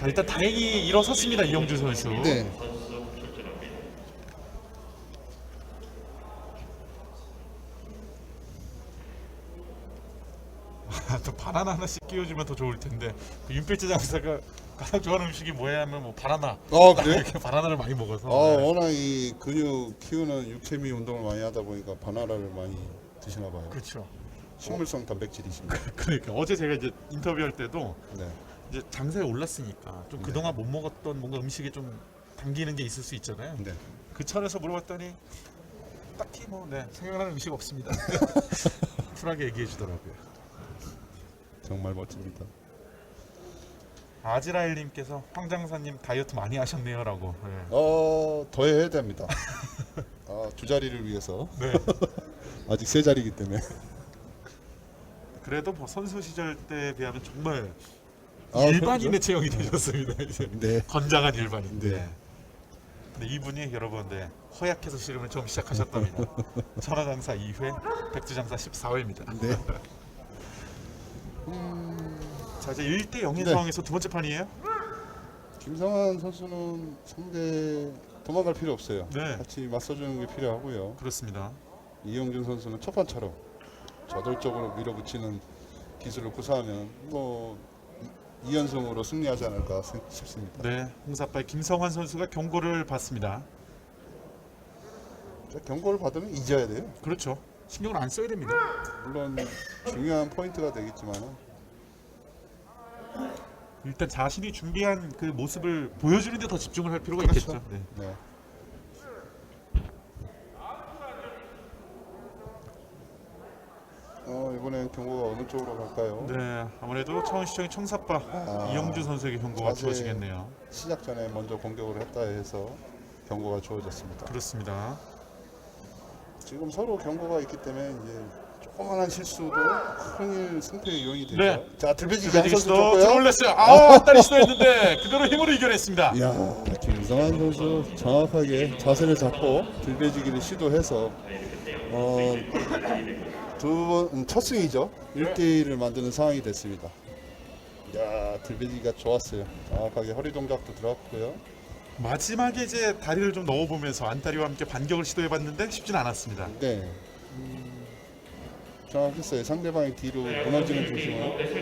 자 일단 다행히 일어섰습니다 이영주 선수. 네. 또 바나나 하나씩 끼워주면 더 좋을 텐데 그 윤필재 장사가 가장 좋아하는 음식이 뭐야 하면 뭐 바나나. 어 그래? 이렇게 바나나를 많이 먹어서. 어 네. 워낙 이 근육 키우는 육체미 운동을 많이 하다 보니까 바나나를 많이 드시나 봐요. 그렇죠. 식물성 단백질이십니다. 그러니까 어제 제가 이제 인터뷰할 때도 네. 이제 장사에 올랐으니까 좀 네. 그동안 못 먹었던 뭔가 음식에 좀 당기는 게 있을 수 있잖아요. 네. 그 차원에서 물어봤더니 딱히 뭐 네, 생각나는 음식 없습니다. 쿨하게 얘기해 주더라고요. 정말 멋집니다. 아지라일님께서 황장사님 다이어트 많이 하셨네요라고. 네. 어, 더 해야 됩니다. 아, 두 자리를 위해서 네. 아직 세 자리이기 때문에. 그래도 뭐 선수 시절 때에 비하면 정말 아, 일반인의 체형이 되셨습니다. 이제 네. 건장한 일반인데. 네. 근데 이분이 여러분 네, 허약해서 씨름을 처음 시작하셨답니다. 천하장사 2회, 백두장사 14회입니다. 네. 자 이제 1대 0인 네. 상황에서 두 번째 판이에요. 김성환 선수는 상대 도망갈 필요 없어요. 네. 같이 맞서주는 게 필요하고요. 그렇습니다. 이영준 선수는 첫 판처럼 저돌적으로 밀어붙이는 기술을 구사하면 뭐 2연승으로 승리하지 않을까 생- 싶습니다. 네, 홍사파의 김성환 선수가 경고를 받습니다. 자, 경고를 받으면 잊어야 돼요. 그렇죠. 신경을 안 써야 됩니다. 물론 중요한 포인트가 되겠지만 일단 자신이 준비한 그 모습을 보여주는 데 더 집중을 할 필요가 있겠죠. 네. 네. 어 이번엔 경고가 어느 쪽으로 갈까요? 네, 아무래도 차원시청의 청사파 아, 이영주 선수에게 경고가 자세. 주어지겠네요. 시작 전에 먼저 공격을 했다 해서 경고가 주어졌습니다. 그렇습니다. 지금 서로 경고가 있기 때문에 이제 조그만한 실수도 큰일 승패의 요인이 되죠. 네. 자 들배지기 한 배지기 선수. 들어올렸어요. 아, 앞다리 시도했는데 그대로 힘으로 이겨냈습니다. 이야 김성환 선수 정확하게 자세를 잡고 들배지기를 시도해서 어, 두번첫 승이죠 1대1을 만드는 상황이 됐습니다 이야 들배지기가 좋았어요 정확하게 허리 동작도 들어갔고요 마지막에 이제 다리를 좀 넣어보면서 안다리와 함께 반격을 시도해봤는데 쉽진 않았습니다. 네 음, 정확했어요 상대방의 뒤로 무너지는 중심을